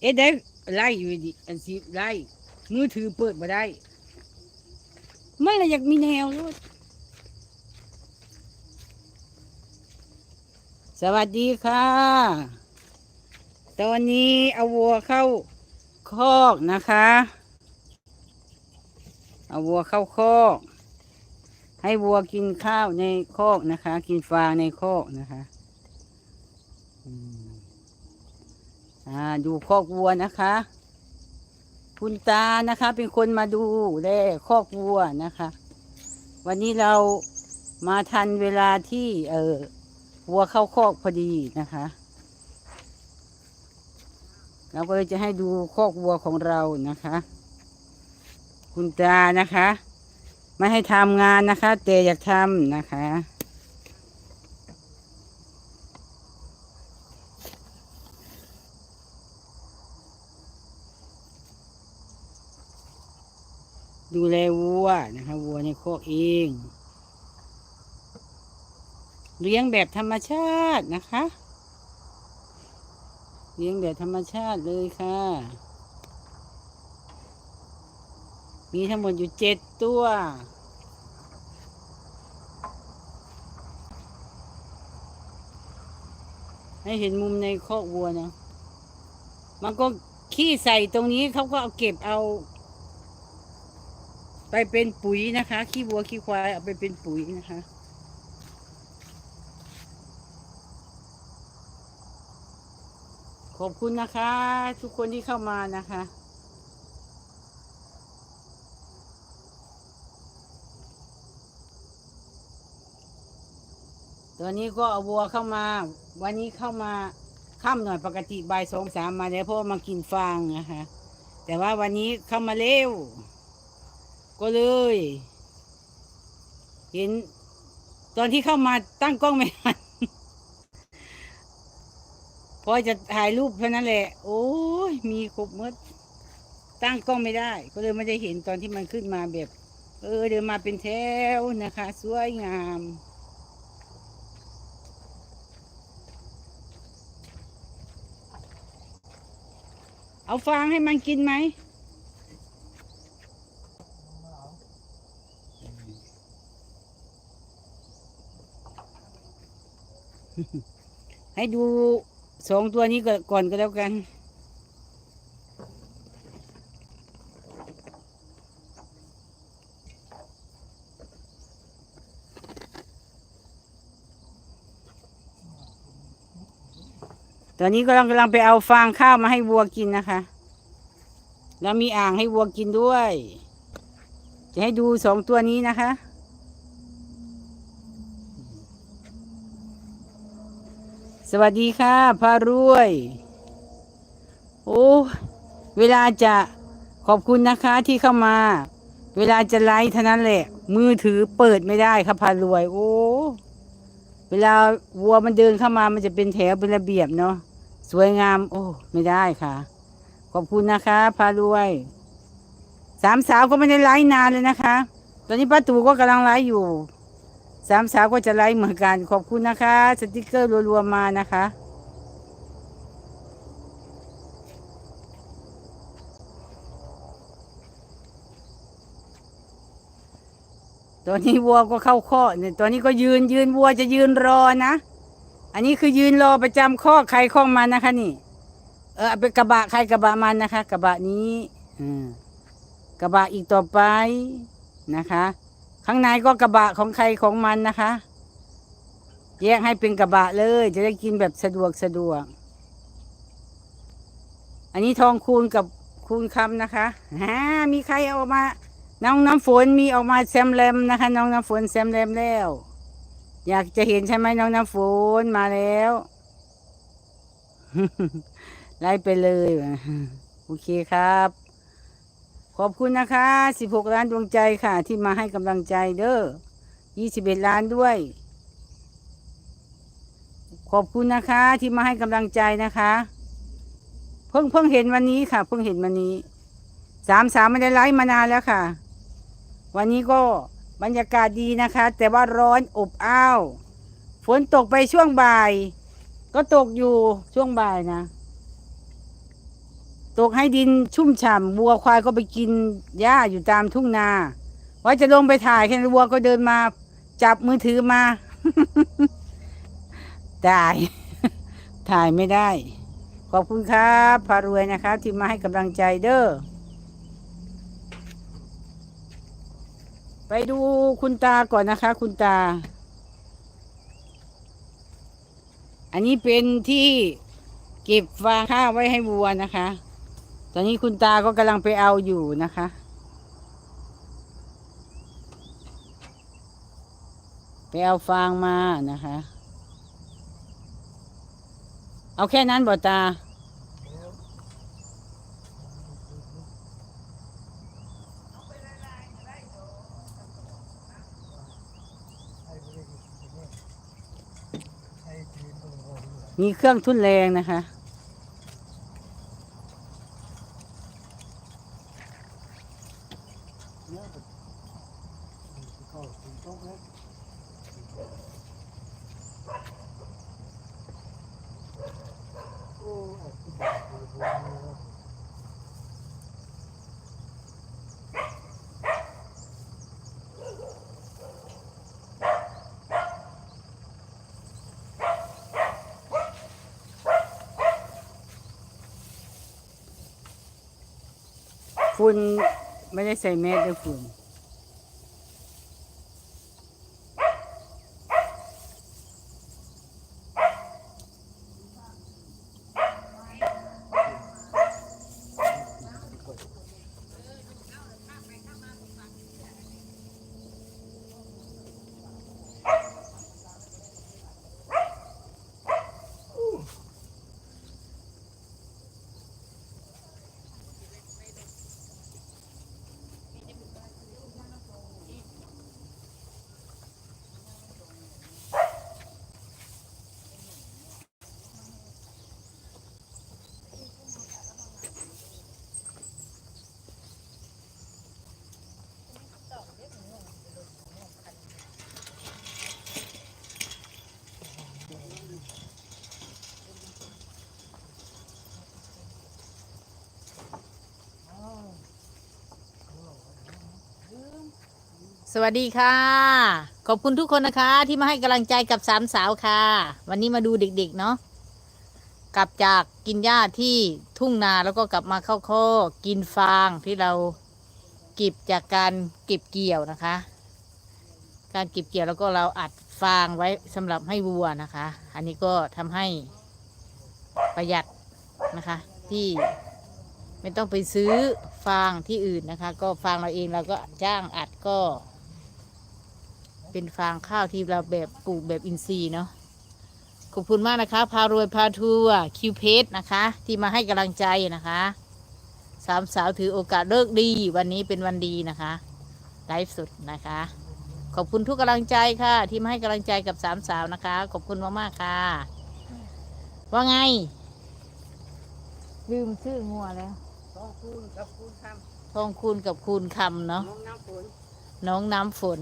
เอ็ดได้ไล่อยู่ดิอันสิไล่มือถือเปิดมาได้ ไมันเลยอยากมีแนวรถสวัสดีค่ะ ตอนนี้เอาวัวเข้าคอกนะคะ เอาวัวเข้าคอก ให้วัวกินข้าวในคอกนะคะ กินฟางในคอกนะคะ อืม อ่าดูคอกวัวนะคะ คุณตานะคะ เป็นคนมาดูแลคอกวัวนะคะ วันนี้เรามาทันเวลาที่เออวัวเข้าคอกพอดีนะคะเราก็เลยจะให้ดูคอกวัวของเรานะคะ คุณตานะคะ ไม่ให้ทำงานนะคะ แต่อยากทำนะคะ ดูแลวัวนะคะวัวในคอกเอง เลี้ยงแบบธรรมชาตินะคะ เลี้ยงแบบธรรมชาติเลยค่ะ มีทั้งหมดอยู่เจ็ดตัวให้เห็นมุมในคอกวัวนะ มันก็ขี้ใส่ตรงนี้เขาก็เอาเก็บเอา ไปเป็นปุ๋ยนะคะ ขี้วัวขี้ควายเอาไปเป็นปุ๋ยนะคะ ขอบคุณนะคะ ทุกคนที่เข้ามานะคะตอนนี้ก็เอาวัวเข้ามา วันนี้เข้ามาค่ำหน่อยปกติบ่ายสองสามมาแล้วเพราะว่ามากินฟางนะคะแต่ว่าวันนี้เข้ามาเร็ว ก็เลย เห็น ตอนที่เข้ามาตั้งกล้องไม่ทันพอจะถ่ายรูปเท่านั้นแหละ โอ้ยมีครบหมดตั้งกล้องไม่ได้ ก็เลยไม่ได้เห็นตอนที่มันขึ้นมาแบบ เออ เดินมาเป็นแถวนะคะ สวยงามเอาฟางให้มันกินไหม ให้ดูสองตัวนี้ก่อนก็แล้วกัน ตอนนี้กำลังกำลังไปเอาฟางข้าวมาให้วัวกินนะคะ แล้วมีอ่างให้วัวกินด้วย จะให้ดูสองตัวนี้นะคะ สวัสดีค่ะพารวย โอ้ เวลาจะขอบคุณนะคะที่เข้ามา เวลาจะไลฟ์เท่านั้นแหละ มือถือเปิดไม่ได้ค่ะพารวย โอ้ เวลาวัวมันเดินเข้ามามันจะเป็นแถวเป็นระเบียบเนาะสวยงาม โอ้ ไม่ได้ค่ะ ขอบคุณนะคะพารวย สามสาวก็ไม่ได้ไลฟ์นานเลยนะคะ ตอนนี้ป้าตู่ก็กำลังไลฟ์อยู่ สามสาวก็จะไลฟ์เหมือนกัน ขอบคุณนะคะ สติกเกอร์รัวๆมานะคะ ตอนนี้วัวก็เข้าข้อเนี่ยตอนนี้ก็ยืนยืนวัวจะยืนรอนะ อันนี้คือยืนรอประจำข้อใครข้องมันนะคะนี่ เออเป็นกระบะใครกระบะมันนะคะ กระบะนี้ อืมกระบะอีกต่อไปนะคะ ข้างในก็กระบะของใครของมันนะคะ แยกให้เป็นกระบะเลย จะได้กินแบบสะดวกสะดวก อันนี้ทองคูณกับคูณคำนะคะฮะมีใครเอามา น้องน้ำฝนมีออกมาแซมแรมนะคะ น้องน้ำฝนแซมแรมแล้ว อยากจะเห็นใช่ไหมน้องน้ำฝนมาแล้วไล่ไปเลย โอเคครับ ขอบคุณนะคะ 16 ล้านดวงใจค่ะ ที่มาให้กำลังใจเด้อ 21 ล้านด้วย ขอบคุณนะคะที่มาให้กำลังใจนะคะ เพิ่งเพิ่งเห็นวันนี้ค่ะ เพิ่งเห็นวันนี้ สามสามไม่ได้ไลฟ์มานานแล้วค่ะ วันนี้ก็บรรยากาศดีนะคะ แต่ว่าร้อนอบอ้าว ฝนตกไปช่วงบ่าย ก็ตกอยู่ช่วงบ่ายนะ ตกให้ดินชุ่มฉ่ำวัวควายก็ไปกินหญ้าอยู่ตามทุ่งนา ว่าจะลงไปถ่ายแค่นั้วัวก็เดินมา จับมือถือมาได้ถ่ายไม่ได้ ขอบคุณครับพารวยนะครับ ที่มาให้กำลังใจเด้อไปดูคุณตาก่อนนะคะ คุณตา อันนี้เป็นที่เก็บฟางข้าวไว้ให้วัวนะคะ ตอนนี้คุณตาก็กำลังไปเอาอยู่นะคะ ไปเอาฟางมานะคะ เอาแค่นั้นบ่ตา มีเครื่องทุ่นแรงนะคะ ฝุ่นไม่ได้ใส่แมสด้วยฝุ่น สวัสดีค่ะ ขอบคุณทุกคนนะคะ ที่มาให้กำลังใจกับสามสาวค่ะ วันนี้มาดูเด็กๆเนาะกลับจากกินหญ้าที่ทุ่งนาแล้วก็กลับมาเข้าข้อกินฟางที่เราเก็บจากการเก็บเกี่ยวนะคะ การเก็บเกี่ยวแล้วก็เราอัดฟางไว้สำหรับให้วัวนะคะ อันนี้ก็ทำให้ประหยัดนะคะ ที่ไม่ต้องไปซื้อฟางที่อื่นนะคะ ก็ฟางเราเองเราก็จ้างอัดก็ เป็นฟางข้าวที่เราแบบปลูกแบบอินทรีย์เนาะขอบคุณมากนะคะ พารวยพาทัวร์คิวเพจนะคะ ที่มาให้กำลังใจนะคะสามสาวถือโอกาสเลิกดี วันนี้เป็นวันดีนะคะไลฟ์สดนะคะ ขอบคุณทุกกำลังใจค่ะ ที่มาให้กำลังใจกับสามสาวนะคะ ขอบคุณมากๆค่ะ ว่าไง ลืมชื่องัวแล้วต้องคูณกับคูณคทองคูณกับคูณคำำเนาะน้องน้ำฝนน้องน้ำฝน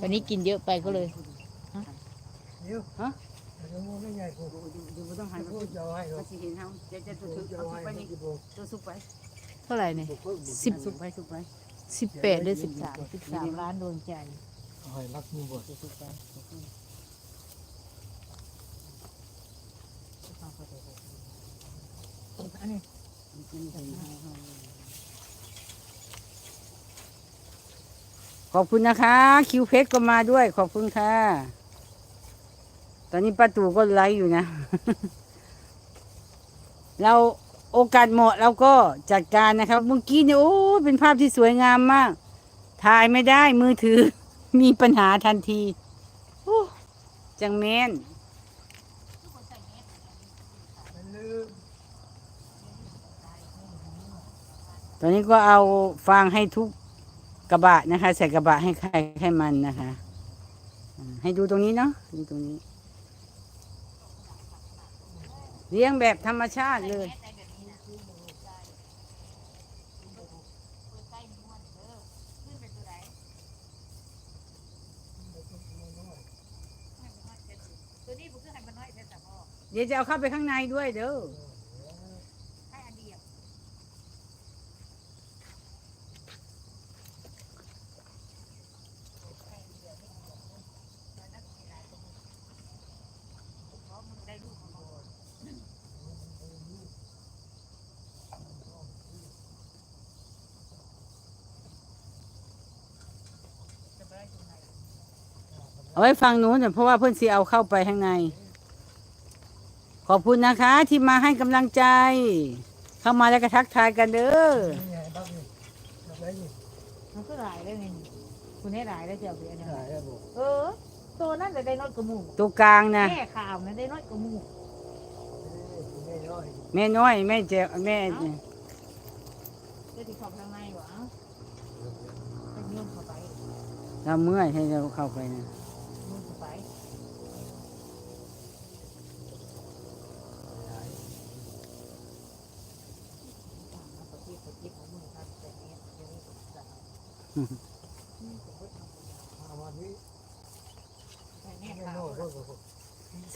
วันนี้กินเยอะไปก็เลยเดี๋ยวฮะเดี๋ยวมันไม่ใหญ่กูดูดูดูบ่ต้องหันกูมาจะเอาให้เขามาสิเห็นเขาเดี๋ยวจะกูถือจะเอาเอาสุกให้ไปเขานี่ที่บอกตัวสุกไปเท่าไหร่เนี่ยสิบสุกไปสุกไปสิบแปดหรือสิบสามสิบสามล้านดวงใจเอาให้รักมือบ่ตัวสุกไปอันนี้ ขอบคุณนะคะ คิวเพชรก็มาด้วย ขอบคุณค่ะ ตอนนี้ป้าตู่ก็ไลฟ์อยู่นะ เราโอกาสเหมาะเราก็จัดการนะครับ เมื่อกี้เนี่ยโอ้เป็นภาพที่สวยงามมาก ถ่ายไม่ได้มือถือ มีปัญหาทันทีโอ้จังแมนตอนนี้ก็เอาฟางให้ทุก กระบะนะคะ ใส่กระบะให้ใครให้มันนะคะ ให้ดูตรงนี้เนาะดูตรงนี้ เลี้ยงแบบธรรมชาติเลยเดี๋ยวจะเอาเข้าไปข้างในด้วยเด้อ เอาไว้ฟังนู้นน่ะเพราะว่าเพื่อนสีเอาเข้าไปข้างใน ขอบคุณนะคะ ที่มาให้กำลังใจ เข้ามาแล้วก็ทักทายกันเด้อนี่ไงบักนี่บักได้ยินมันก็หลายได้ไงนี่คุณให้หลายได้เจ้าเสียเนี่ยได้แล้วบอกเออตัวนั้นเลยได้น้อยกว่าหมูตัวกลางนะแม่ข่าวนั้นได้น้อยกว่าหมูเอ้ยไม่น้อยแม่น้อยแม่เจแม่จะติดขอบทางในหวะเป็นยุ่งเข้าไปเราเมื่อยให้เราเข้าไปนะ ยุ่งเข้าไป ห้าวันนี้ แม่ ไม่ ข่า น้ ว อยด้วยบอก ท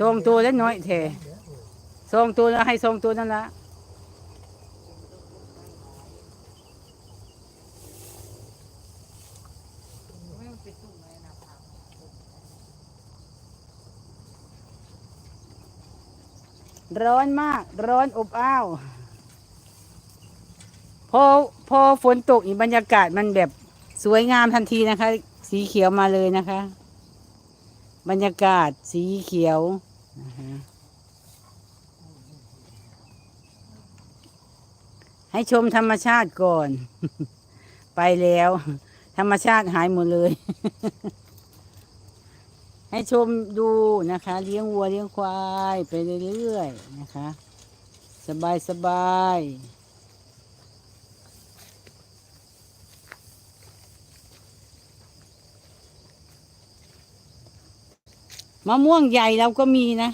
รงตัวแล้วน้อยแท้เดี๋ยวเออทรงตัวแล้วให้ทรงตัวนั่นละร้อนมาก ร้อนอบอ้าว พอพอฝนตกอีกบรรยากาศมันแบบ สวยงามทันทีนะคะ สีเขียวมาเลยนะคะ บรรยากาศสีเขียวนะคะให้ชมธรรมชาติก่อน ไปแล้ว ธรรมชาติหายหมดเลย ให้ชมดูนะคะ เลี้ยงวัวเลี้ยงควายไปเรื่อยๆนะคะ สบายสบาย มะม่วงใหญ่เราก็มีนะ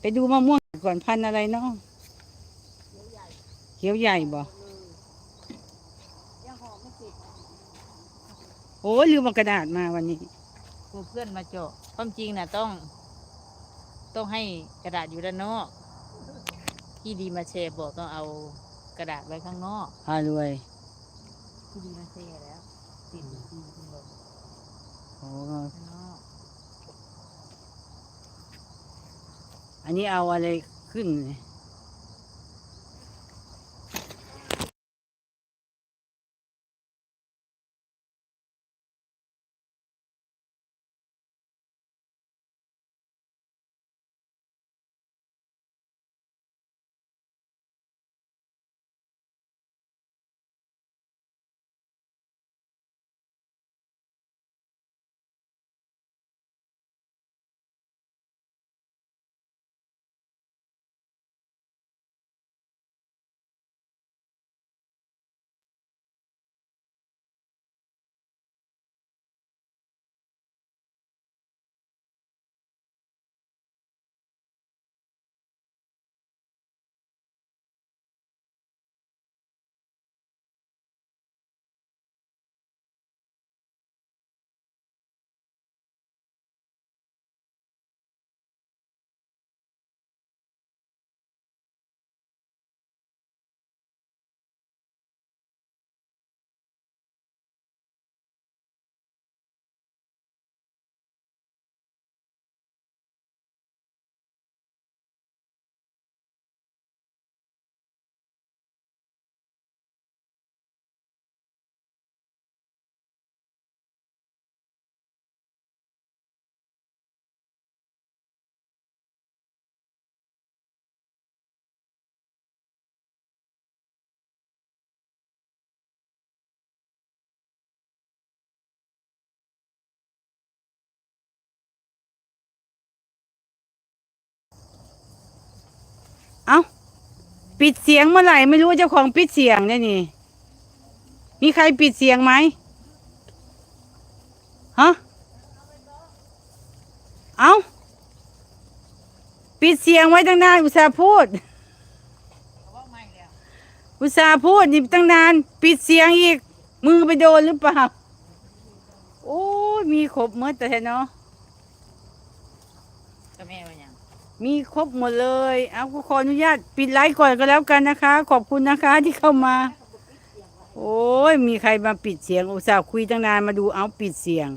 ไปดูมะม่วงก่อนพันธุ์อะไรเนาะเขียวใหญ่บ่โอ้ยลืมเอากระดาษมาวันนี้กลัวเพื่อนมาเจาะความจริงน่ะต้อง ต้องให้กระดาษอยู่ด้านนอก ที่ดีมาเชฟบอกต้องเอากระดาษไว้ข้างนอกพารวยที่ดีมาเชฟแล้วติดอยู่ที่ข้างบนโอ้ข้างนอก อันนี้เอาอะไรขึ้นเนี่ย เอาปิดเสียงเมื่อไหร่ไม่รู้เจ้าของปิดเสียงเนี่ยนี่ มีใครปิดเสียงไหมฮะ เอาปิดเสียงไว้ตั้งนานอุตส่าห์พูด อุตส่าห์พูดนี่ตั้งนาน ปิดเสียงอีก มือไปโดนหรือเปล่า โอ้ยมีครบหมดแต่เนาะ ก็แม่ว่าอย่าง มีครบหมดเลย เอาขออนุญาตปิดไลฟ์ก่อนก็แล้วกันนะคะ ขอบคุณนะคะที่เข้ามา โอ้ย มีใครมาปิดเสียงอุตส่าห์คุยตั้งนานมาดูเอาปิดเสียง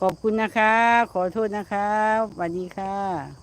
ขอบคุณนะคะ ขอโทษนะคะสวัสดีค่ะ